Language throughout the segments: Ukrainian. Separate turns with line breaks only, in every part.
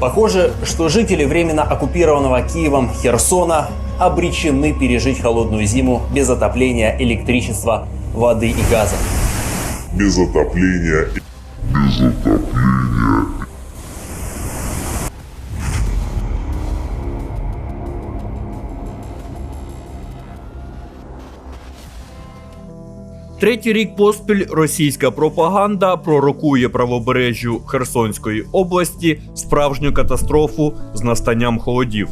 Похоже, что жители временно оккупированного Киевом Херсона обречены пережить холодную зиму без отопления, электричества, воды и газа.
без отопления
Третій рік поспіль російська пропаганда пророкує правобережжю Херсонської області справжню катастрофу з настанням холодів.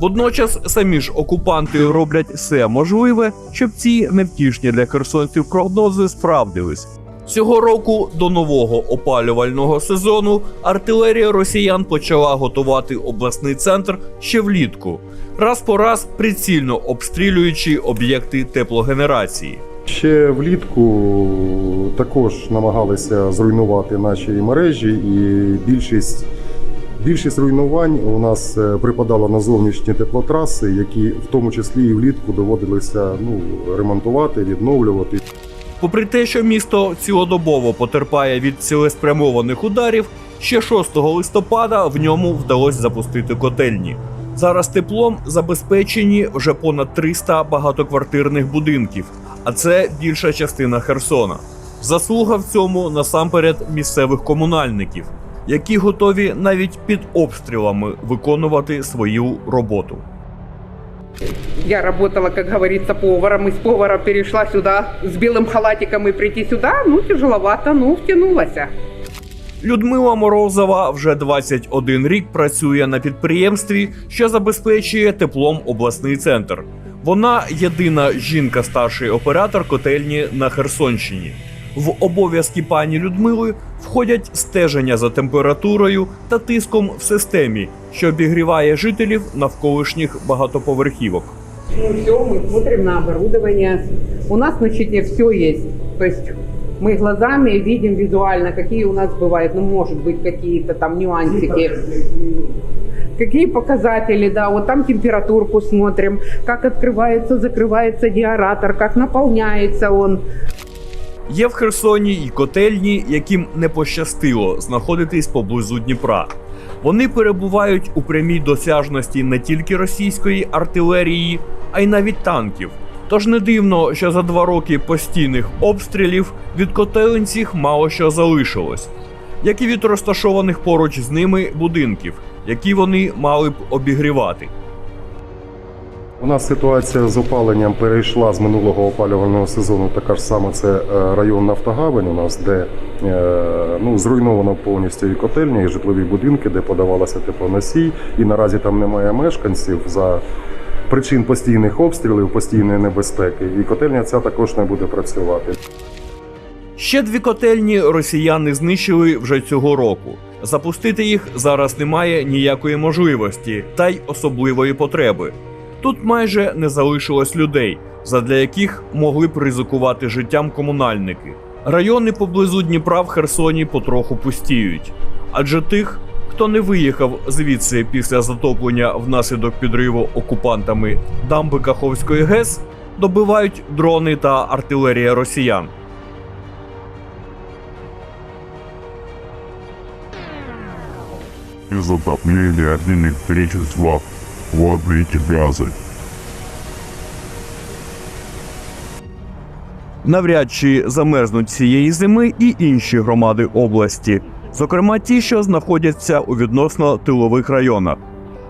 Водночас самі ж окупанти роблять все можливе, щоб ці невтішні для херсонців прогнози справдились. Цього року до нового опалювального сезону артилерія росіян почала готувати обласний центр ще влітку, раз по раз прицільно обстрілюючи об'єкти теплогенерації.
Ще влітку також намагалися зруйнувати наші мережі, і більшість, більшість руйнувань у нас е, припадало на зовнішні теплотраси, які в тому числі і влітку доводилося ну, ремонтувати, відновлювати.
Попри те, що місто цілодобово потерпає від цілеспрямованих ударів, ще 6 листопада в ньому вдалося запустити котельні. Зараз теплом забезпечені вже понад 300 багатоквартирних будинків, а це більша частина Херсона. Заслуга в цьому насамперед місцевих комунальників, які готові навіть під обстрілами виконувати свою роботу.
Я работала, как говорится, поваром. Из повара перешла сюда с белым халатиком и прийти сюда, ну, тяжеловато, ну, втянулась.
Людмила Морозова вже 21 рік працює на підприємстві, що забезпечує теплом обласний центр. Вона єдина жінка старший оператор котельні на Херсонщині. В обов'язки пані Людмили входять стеження за температурою та тиском в системі, що обігріває жителів навколишніх багатоповерхівок.
Ну, все, мы смотрим на оборудование. У нас на щите все есть. То есть мы глазами видим визуально, какие у нас бывают, ну, может быть, какие-то там нюансики. Какие показатели, да, вот там температурку смотрим, как открывается, закрывается диаратор, как наполняется он.
Є в Херсоні й котельні, яким не пощастило знаходитись поблизу Дніпра. Вони перебувають у прямій досяжності не тільки російської артилерії, а й навіть танків. Тож не дивно, що за два роки постійних обстрілів від котелень цих мало що залишилось, як і від розташованих поруч з ними будинків, які вони мали б обігрівати.
У нас ситуація з опаленням перейшла з минулого опалювального сезону. Така ж сама це е, район Нафтогавань у нас, де е, ну, зруйновано повністю і котельня, і житлові будинки, де подавалося теплоносій. І наразі там немає мешканців за причин постійних обстрілів, постійної небезпеки. І котельня ця також не буде працювати.
Ще дві котельні росіяни знищили вже цього року. Запустити їх зараз немає ніякої можливості та й особливої потреби. Тут майже не залишилось людей, задля яких могли б ризикувати життям комунальники. Райони поблизу Дніпра в Херсоні потроху пустіють, адже тих, хто не виїхав звідси після затоплення внаслідок підриву окупантами дамби Каховської ГЕС, добивають дрони та артилерія росіян.
без отопления один электричества, воды и газы.
Навряд чи замерзнуть цієї зими і інші громади області, зокрема ті, що знаходяться у відносно тилових районах.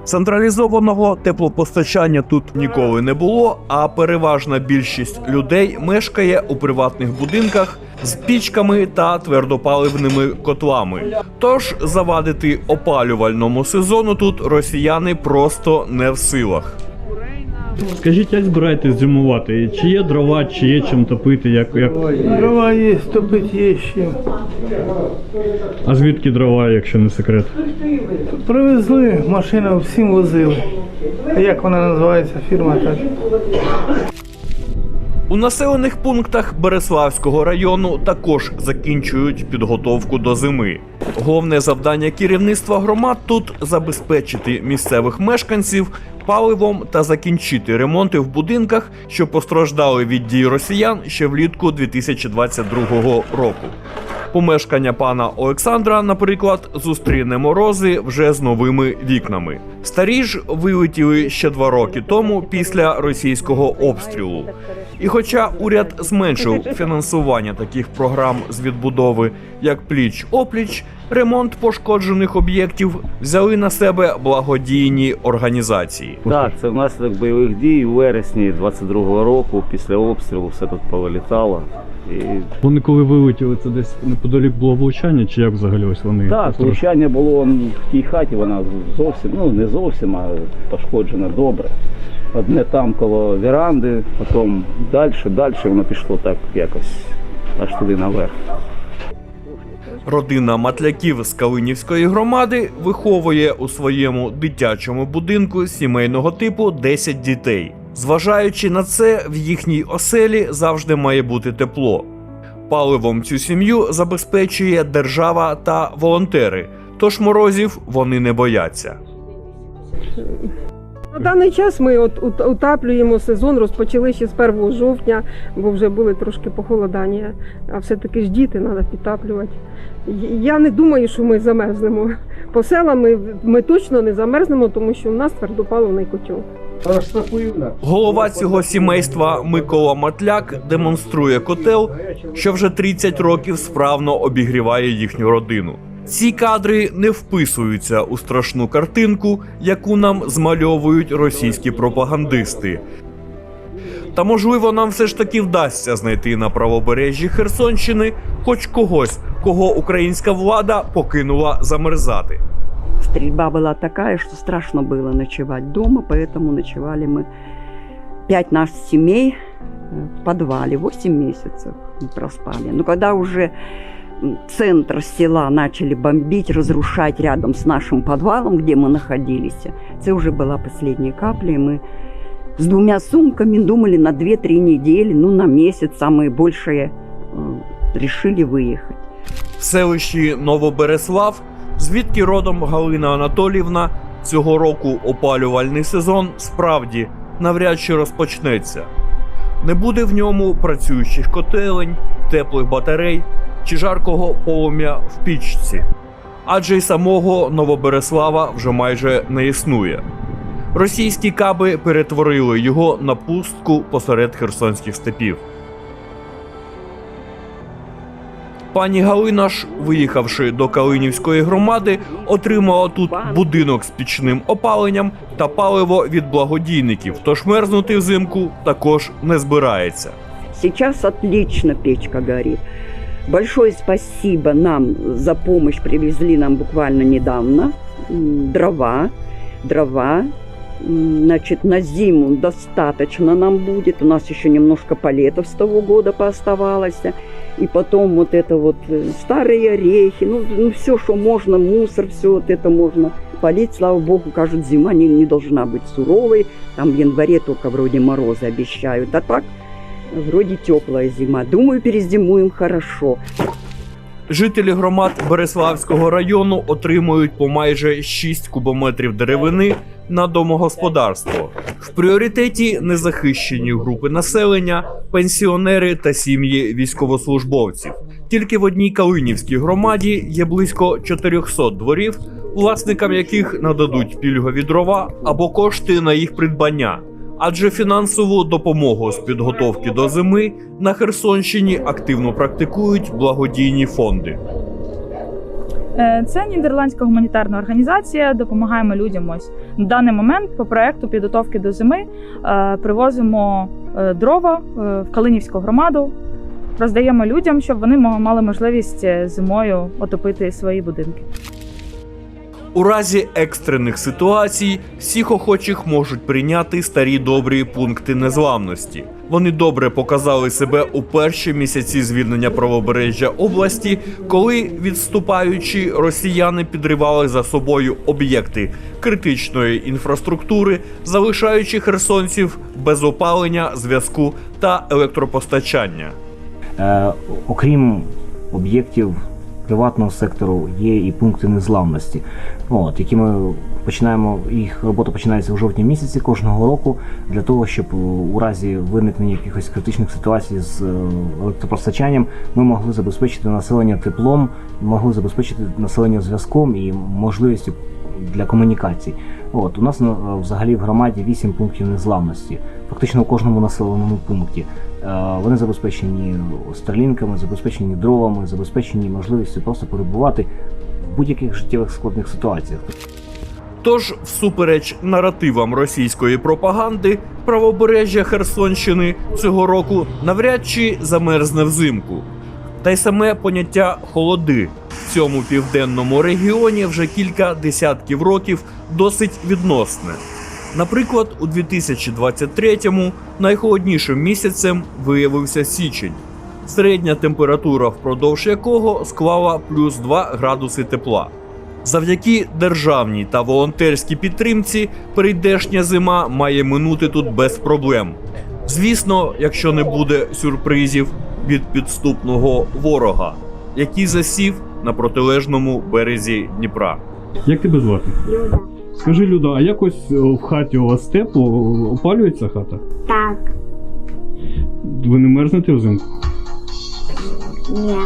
Централізованого теплопостачання тут ніколи не було, а переважна більшість людей мешкає у приватних будинках з пічками та твердопаливними котлами. Тож завадити опалювальному сезону тут росіяни просто не в силах.
Скажіть, як збираєтесь зимувати? Чи є дрова, чи є чим топити? Як, як...
Дрова є, топить є ще.
А звідки дрова, якщо не секрет?
Привезли, машину всім возили. Як вона називається, фірма так?
У населених пунктах Береславського району також закінчують підготовку до зими. Головне завдання керівництва громад тут забезпечити місцевих мешканців паливом та закінчити ремонти в будинках, що постраждали від дій росіян ще влітку 2022 року. Помешкання пана Олександра, наприклад, зустріне морози вже з новими вікнами. Старі ж вилетіли ще два роки тому після російського обстрілу. І хоча уряд зменшив фінансування таких програм з відбудови, як пліч опліч, ремонт пошкоджених об'єктів взяли на себе благодійні організації.
Так, це внаслідок бойових дій у вересні 22-го року. Після обстрілу все тут повилітало. І
Вони коли вилетіли, це десь неподалік було влучання, чи як взагалі ось вони?
так, влучання було в тій хаті, вона зовсім, ну не зовсім, а пошкоджена добре. Одне там коло веранди, потім далі, далі воно пішло так якось аж туди наверх.
Родина матляків з Калинівської громади виховує у своєму дитячому будинку сімейного типу 10 дітей. Зважаючи на це, в їхній оселі завжди має бути тепло. Паливом цю сім'ю забезпечує держава та волонтери, тож морозів вони не бояться.
На даний час ми от утаплюємо сезон, розпочали ще з 1 жовтня, бо вже були трошки похолодання. А все-таки ж діти треба підтаплювати. Я не думаю, що ми замерзнемо. По селам ми, точно не замерзнемо, тому що в нас твердопаливний котел.
Голова цього сімейства Микола Матляк демонструє котел, що вже 30 років справно обігріває їхню родину. Ці кадри не вписуються у страшну картинку, яку нам змальовують російські пропагандисти. Та можливо, нам все ж таки вдасться знайти на правобережжі Херсонщини хоч когось, кого українська влада покинула замерзати.
Стрельба была такая, что страшно было ночевать дома, поэтому ночевали мы пять наших семей э, в подвале, 8 месяцев мы проспали. Но когда уже м, центр села начали бомбить, разрушать рядом с нашим подвалом, где мы находились, это уже была последняя капля, и мы с двумя сумками думали на 2-3 недели, ну на месяц, самые большие, э, решили выехать.
В селищі Новобереслав, звідки родом Галина Анатоліївна, цього року опалювальний сезон справді навряд чи розпочнеться. Не буде в ньому працюючих котелень, теплих батарей чи жаркого полум'я в пічці. Адже й самого Новобереслава вже майже не існує. Російські каби перетворили його на пустку посеред херсонських степів. Пані Галина ж, виїхавши до Калинівської громади, отримала тут будинок з пічним опаленням та паливо від благодійників, тож мерзнути взимку також не збирається.
Сейчас отлично печка горит. Большое спасибо нам за помощь. Привезли нам буквально недавно дрова. Дрова М, Значит, на зиму достаточно нам будет. У нас еще немножко палетов с того года пооставалось. И потом вот это вот э, старые орехи, ну, ну все, что можно, мусор, все вот это можно полить. Слава богу, кажут, зима не, не должна быть суровой. Там в январе только вроде морозы обещают. А так Вроде теплая зима. Думаю, перезимуем хорошо.
Жителі громад Береславського району отримують по майже 6 кубометрів деревини на домогосподарство. В пріоритеті незахищені групи населення, пенсіонери та сім'ї військовослужбовців. Тільки в одній Калинівській громаді є близько 400 дворів, власникам яких нададуть пільгові дрова або кошти на їх придбання. Адже фінансову допомогу з підготовки до зими на Херсонщині активно практикують благодійні фонди.
Е, Це нідерландська гуманітарна організація. Допомагаємо людям. Ось на даний момент по проекту підготовки до зими е, привозимо е, дрова в Калинівську громаду, роздаємо людям, щоб вони мали можливість зимою отопити свої будинки.
У разі екстрених ситуацій всіх охочих можуть прийняти старі добрі пункти незламності. Вони добре показали себе у перші місяці звільнення правобережжя області, коли відступаючі росіяни підривали за собою об'єкти критичної інфраструктури, залишаючи херсонців без опалення, зв'язку та електропостачання.
Е, окрім об'єктів приватного сектору, є і пункти незламності, от, які ми починаємо, їх робота починається у жовтні місяці кожного року для того, щоб у, разі виникнення якихось критичних ситуацій з е, електропостачанням ми могли забезпечити населення теплом, могли забезпечити населення зв'язком і можливістю для комунікацій. От у нас на- взагалі в громаді 8 пунктів незламності, фактично у кожному населеному пункті. Е, Вони забезпечені старлінками, забезпечені дровами, забезпечені можливістю просто перебувати в будь-яких життєвих складних ситуаціях.
Тож, всупереч наративам російської пропаганди, правобережжя Херсонщини цього року навряд чи замерзне взимку. Та й саме поняття холоди в цьому південному регіоні вже кілька десятків років досить відносне. Наприклад, у 2023-му найхолоднішим місяцем виявився січень, середня температура впродовж якого склала плюс 2 градуси тепла. Завдяки державній та волонтерській підтримці прийдешня зима має минути тут без проблем. Звісно, якщо не буде сюрпризів від підступного ворога, який засів на протилежному березі Дніпра.
Як тебе звати? Скажи, Люда, а якось е, в хаті у вас тепло, опалюється хата?
Так.
Ви не мерзнете взимку?
Ні.